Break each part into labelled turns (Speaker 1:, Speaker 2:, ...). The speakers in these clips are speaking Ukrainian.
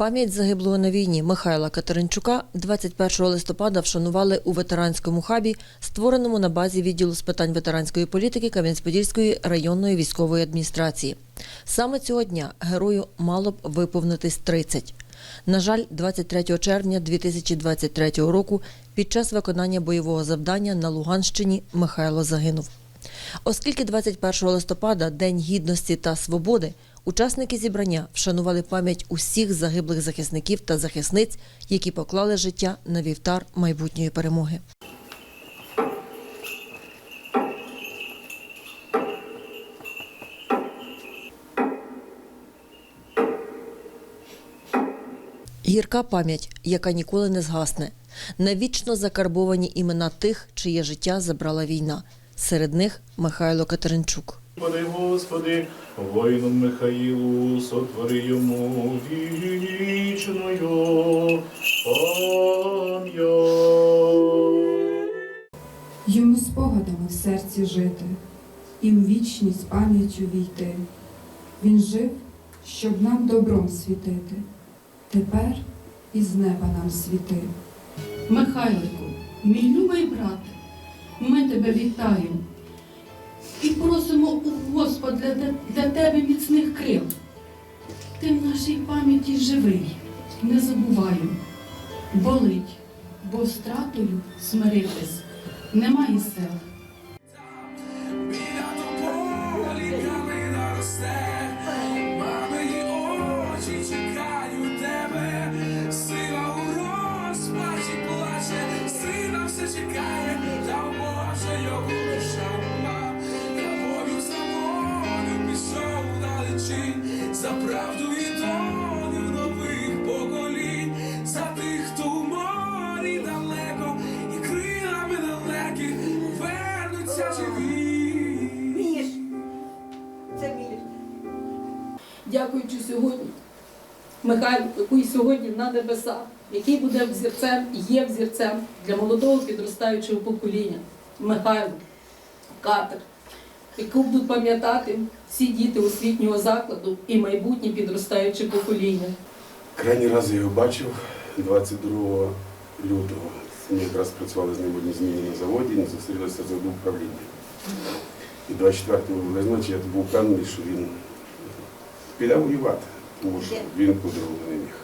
Speaker 1: Пам'ять загиблого на війні Михайла Катеринчука 21 листопада вшанували у ветеранському хабі, створеному на базі відділу з питань ветеранської політики Кам'янець-Подільської районної військової адміністрації. Саме цього дня герою мало б виповнитись 30. На жаль, 23 червня 2023 року під час виконання бойового завдання на Луганщині Михайло загинув. Оскільки 21 листопада День гідності та свободи, учасники зібрання вшанували пам'ять усіх загиблих захисників та захисниць, які поклали життя на вівтар майбутньої перемоги. Гірка пам'ять, яка ніколи не згасне, навічно закарбовані імена тих, чиє життя забрала війна. Серед них Михайло Катеринчук.
Speaker 2: Господи, Господи, воїном Михаїлу, сотвори йому вічною пам'ять.
Speaker 3: Йому спогадами в серці жити і в вічність пам'яттю війти. Він жив, щоб нам добром світити. Тепер із неба нам світи.
Speaker 4: Михайлику, мій любий брат, ми тебе вітаємо Господа для, для тебе міцних крил. Ти в нашій пам'яті живий, не забуваю, Болить, бо втратою смиритись немає сил.
Speaker 5: За правду і долю нових поколінь, за тих, хто у морі далеко, і крилами далеких вернуться живі.
Speaker 6: Міш. Це Міш.
Speaker 7: дякуючи сьогодні Михайлу, який сьогодні на небесах, який буде взірцем, є взірцем для молодого підростаючого покоління. Михайло, Катер, яку будуть пам'ятати всі діти освітнього закладу і майбутнє підростаюче покоління.
Speaker 8: Крайній раз я його бачив 22 лютого. Ми якраз працювали з ним в одній зміні на заводі, ми зустрілися за управління. І 24-го були я був впевнений, що він піде воювати, тому що він по-другому не міг.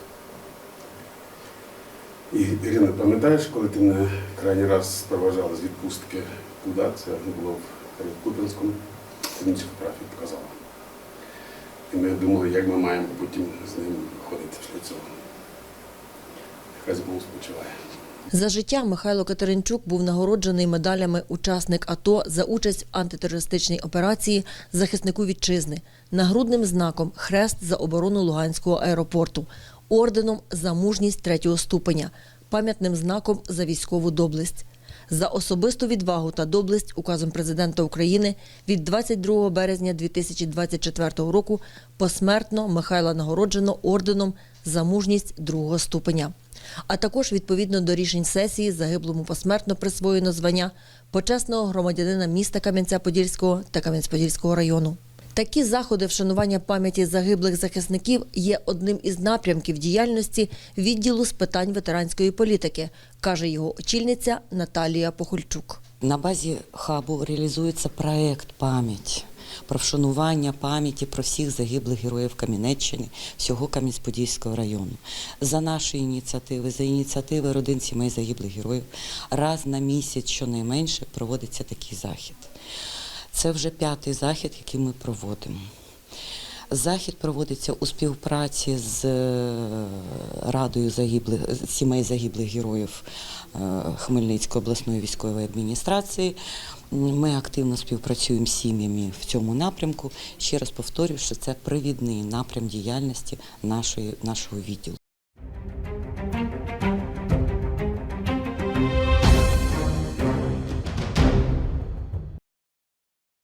Speaker 8: І Ірина, пам'ятаєш, коли ти мене крайній раз проважала з відпустки туди, це було в Куп'янському, ти мені цю фотографію показала. І ми думали, як ми маємо потім з ним ходити після цього. Хай Бог спочиває.
Speaker 1: За життя Михайло Катеринчук був нагороджений медалями учасник АТО за участь в антитерористичній операції захиснику вітчизни, нагрудним знаком Хрест за оборону Луганського аеропорту, орденом за мужність третього ступеня, пам'ятним знаком за військову доблесть. За особисту відвагу та доблесть указом президента України від 22 березня 2024 року посмертно Михайла нагороджено орденом за мужність другого ступеня. А також відповідно до рішень сесії загиблому посмертно присвоєно звання почесного громадянина міста Кам'янця-Подільського та Кам'янець-Подільського району. Такі заходи вшанування пам'яті загиблих захисників є одним із напрямків діяльності відділу з питань ветеранської політики, каже його очільниця Наталія Похольчук.
Speaker 9: На базі хабу реалізується проект пам'ять про вшанування пам'яті про всіх загиблих героїв Кам'янеччини, всього Кам'янець-Подільського району. За нашої ініціативи, за ініціативи родин сімей загиблих героїв, раз на місяць щонайменше проводиться такий захід. Це вже п'ятий захід, який ми проводимо. Захід проводиться у співпраці з е, Радою загиблих сімей загиблих героїв е, Хмельницької обласної військової адміністрації. Ми активно співпрацюємо з сім'ями в цьому напрямку. Ще раз повторюю, що це привідний напрям діяльності нашої, нашого відділу.